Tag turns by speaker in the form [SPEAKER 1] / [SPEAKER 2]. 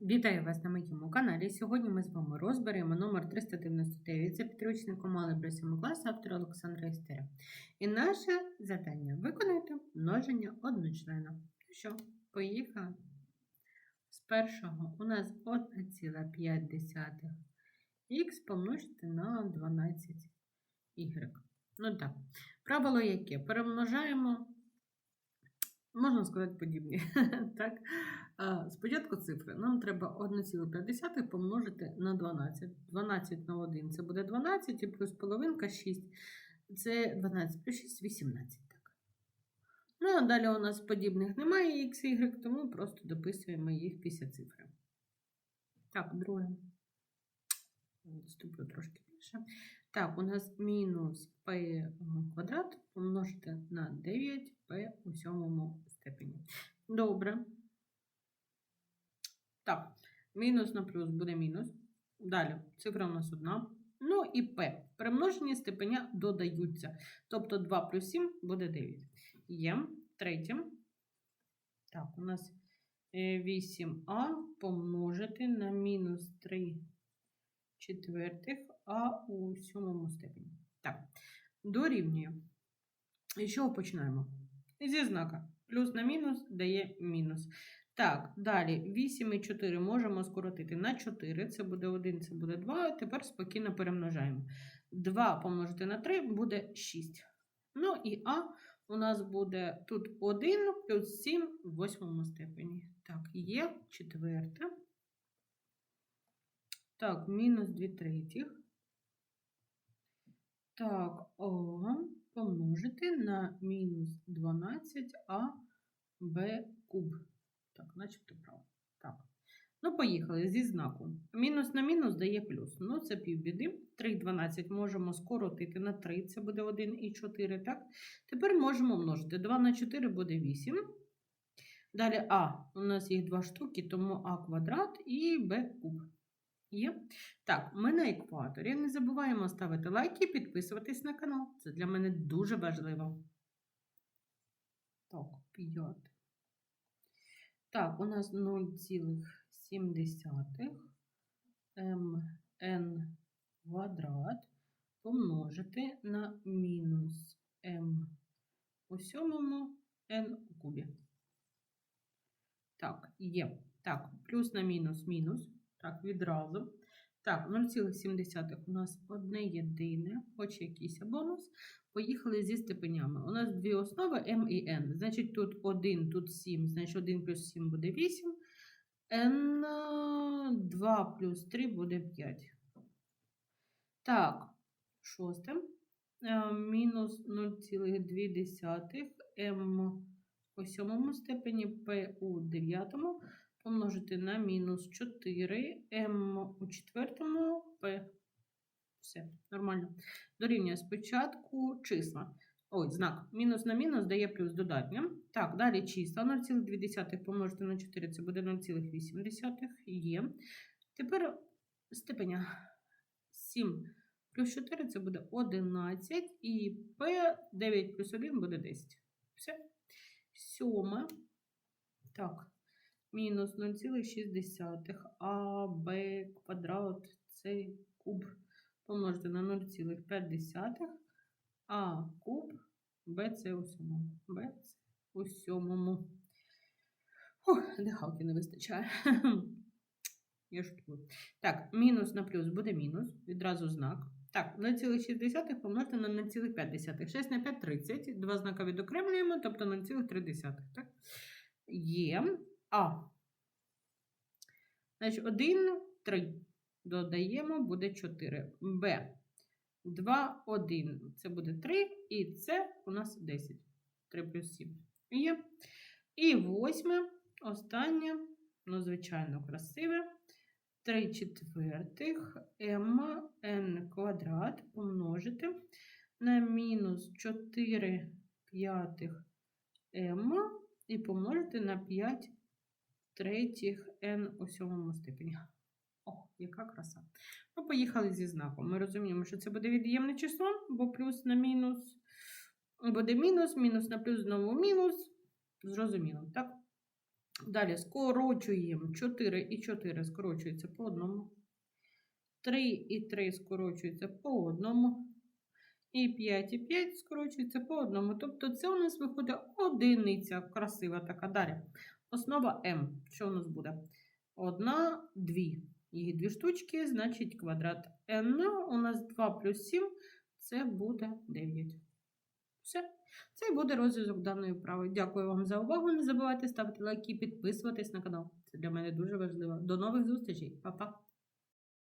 [SPEAKER 1] Вітаю вас на моєму каналі. Сьогодні ми з вами розберемо номер 399 за підручником Алgebra 7 класу автора Олександра Істера. І наше завдання виконати множення одночлена. Ну що, поїхали. З першого у нас 1,5 х помножити на 12 y. Ну так, правило яке? Перемножаємо, можна сказати, подібні. так? Спочатку цифри. Нам треба 1,5 помножити на 12. 12 на 1 це буде 12, і плюс половинка 6. Це 12 плюс 6 18. Так. Ну, а далі у нас подібних немає x, y, тому просто дописуємо їх після цифри. Так, друге. Відступлю трошки більше. Так, у нас мінус p квадрат помножити на 9p у сьомому степені. Добре. Так, мінус на плюс буде мінус. Далі, цифра у нас одна. Ну і p. Примножені степеня додаються. Тобто 2 плюс 7 буде 9. Є. Третє. Так, у нас 8а помножити на мінус 3 четвертих а у сьомому степені. Так, дорівнює. І чого починаємо? Зі знака. Плюс на мінус дає мінус. Так, далі 8 і 4 можемо скоротити на 4. Це буде 1, це буде 2. Тепер спокійно перемножаємо. 2 помножити на 3 буде 6. Ну і А у нас буде тут 1 плюс 7 в восьмому степені. Так, є четверте. Так, мінус 2 третіх. Так, О помножити на мінус 12а Б куб. Так, начебто право. Так. Ну, поїхали зі знаком. Мінус на мінус дає плюс. Ну, це півбіди. 3 і 12 можемо скоротити на 3, це буде 1 і 4, так? Тепер можемо множити. 2 на 4 буде 8. Далі А. У нас їх два штуки, тому А квадрат і Б куб. Є? Так, ми на екваторі. Не забуваємо ставити лайки і підписуватись на канал. Це для мене дуже важливо. Так, 5. Так, у нас 0,7 мн квадрат помножити на мінус м у сьомому n у кубі. Так, є. Так, плюс на мінус мінус. Так, відразу. Так, 0,7 у нас одне єдине, хоч якийсь бонус. Поїхали зі степенями. У нас дві основи m і n. Значить, тут 1, тут 7, значить 1 плюс 7 буде 8. n 2 плюс 3 буде 5. Так, шосте. Е, Мінус 0,2 m у сьомому степені, p у дев'ятому помножити на мінус 4 m у четвертому p. Все, нормально. Дорівнює спочатку числа. Ой, знак. Мінус на мінус дає плюс додатнє. Так, далі числа 0,2 помножити на 4 це буде 0,8 є. Тепер степеня 7 плюс 4 це буде 11, і p 9 плюс 1 буде 10. Все. Сьоме. Так мінус 0,6 а b квадрат це куб помножити на 0,5 а куб b це у сьомому. b це у сьомому. Дихалки не вистачає. Я шуткую. Так, мінус на плюс буде мінус. Відразу знак. Так, 0,6 помножити на 0,5. 6 на 5 30. Два знака відокремлюємо, тобто 0,3. Так? Є. А. Значить, 1, 3. Додаємо, буде 4. Б. 2, 1. Це буде 3. І це у нас 10. 3 плюс 7. Є. І восьме, останнє, ну, звичайно, красиве. 3 четвертих mn квадрат помножити на мінус 4 п'ятих m і помножити на 5 третіх n у сьомому степені. О, яка краса. Ну, поїхали зі знаком. Ми розуміємо, що це буде від'ємне число, бо плюс на мінус буде мінус, мінус на плюс знову мінус. Зрозуміло, так? Далі скорочуємо 4 і 4 скорочується по одному. 3 і 3 скорочується по одному. І 5 і 5 скорочується по одному. Тобто це у нас виходить одиниця. Красива така. Далі. Основа М. Що у нас буде? Одна, дві. Їх дві штучки, значить квадрат n. У нас 2 плюс 7 це буде 9. Все. Це і буде розв'язок даної вправи. Дякую вам за увагу. Не забувайте ставити лайки підписуватись на канал. Це для мене дуже важливо. До нових зустрічей. Па-па.